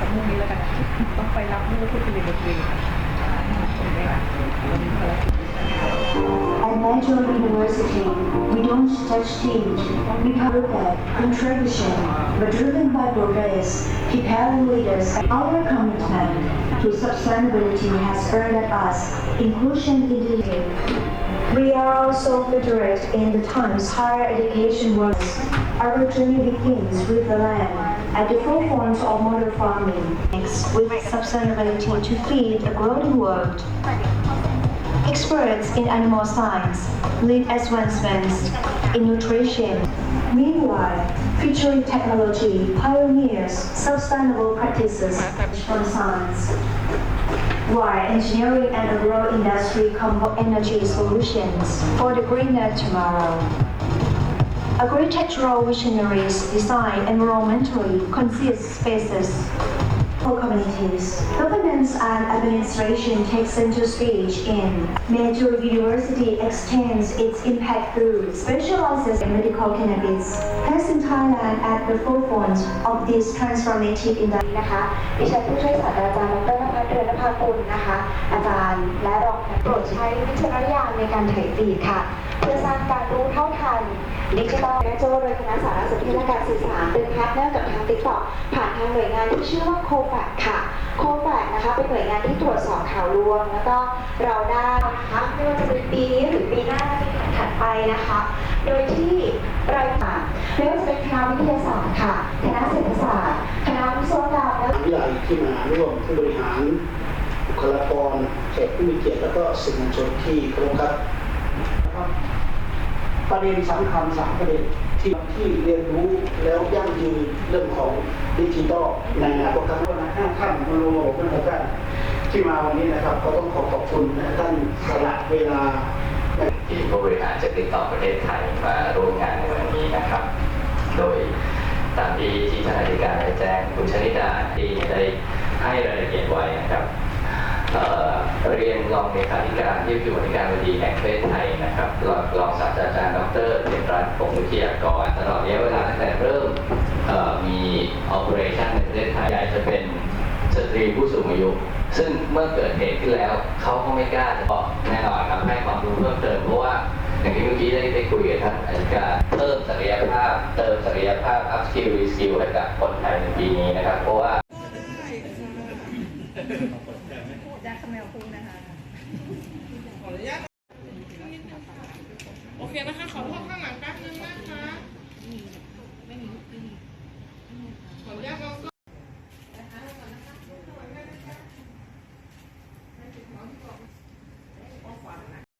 กับมุ่งนี้แล้วกันนะต้องไปรับลูกที่เป็นเด็กเรียนผมได้ค่ะเรามีภารกิจ At Nigel University, we don't touch teams, we power that contribution, but driven by progress, preparing leaders. Our commitment to sustainability has earned us inclusion in the We are also literate in the times higher education works. Our journey begins with the land at the forefront of modern farming, mixed with sustainability to feed a growing world. Experts in animal science lead advancements in nutrition. Meanwhile, featuring technology pioneers sustainable practices from science. While engineering and agro industry combine energy solutions for the greener tomorrow. Agricultural visionaries design environmentally conscious spaces for communities. Governance and administration take center stage in. Major university extends its impact through specializes in medical cannabis, placing Thailand at the forefront of this transformative industry. นะคะดิฉันผู้ช่วยศาสตราจารย์ดรนภัสเรือนภากุลนะคะ อาจารย์และรองโปรดใช้วิจารณญาณในการถ่ายฟีดค่ะ เพื่อสร้างการรู้เท่าทัน ดิจิทัลและโจโดยคณะสารสนเทศและการสื่อสารเป็นพาร์ทเนอร์กับทางติ๊กต็อกผ่านทางหน่วยงานที่ชื่อว่าโคแฟกค่ะ โคแฟกนะคะเป็นหน่วยงานที่ตรวจสอบข่าวลวง แล้วก็เราได้นะคะไม่ว่าจะเป็นปีนี้หรือปีหน้าปีถัดไปนะคะ โดยที่รายการไม่ว่าจะเป็นคณะวิทยาศาสตร์ค่ะคณะเศรษฐศาสตร์คณะวิศวกรรมและวิทยาลัยที่มาร่วมผู้บริหารบุคลากรแขกผู้มีเกียรติแล้วก็สื่อมวลชนที่เคารพครับนะครับ ประเด็นสำคัญสามประเด็นที่ที่เรียนรู้แล้วยั่งยืนเรื่องของดิจิทัลในอนาคตครับว่าห้าท่านมาโลกเป็นหกท่านที่มาวันนี้นะครับ ก็ต้องขอขอบคุณท่านสละเวลาทีมผู้บริหารจากติดต่อประเทศไทยมาร่วมงานในวันนี้นะครับ โดยตามที่ที่ท่านอธิการได้แจ้งคุณชนิดาที่ได้ให้รายละเอียดไว้นะครับ เรียนรองเลขาธิการที่อยู่ในการบดีแห่งประเทศไทยนะครับรองรองศาสตราจารย์ดรเจนรัตน์พงศ์วิทยากรตลอดระยะเวลาตั้งแต่เริ่มเอ่อมี operation ในประเทศไทยใหญ่จะเป็นสตรีผู้สูงอายุ ซึ่งเมื่อเกิดเหตุขึ้นแล้วเขาก็ไม่กล้าจะบอกแน่นอนครับให้ความรู้เพิ่มเติมเพราะว่าอย่างที่เมื่อกี้ได้ได้คุยกับท่านอธิการเพิ่มศักยภาพ เติมศักยภาพ up skill re skill ให้กับคนไทยในปีนี้นะครับ เพราะว่า แจ็คนะคะ ขอพ่อเคนะคะขอโทษค่ะ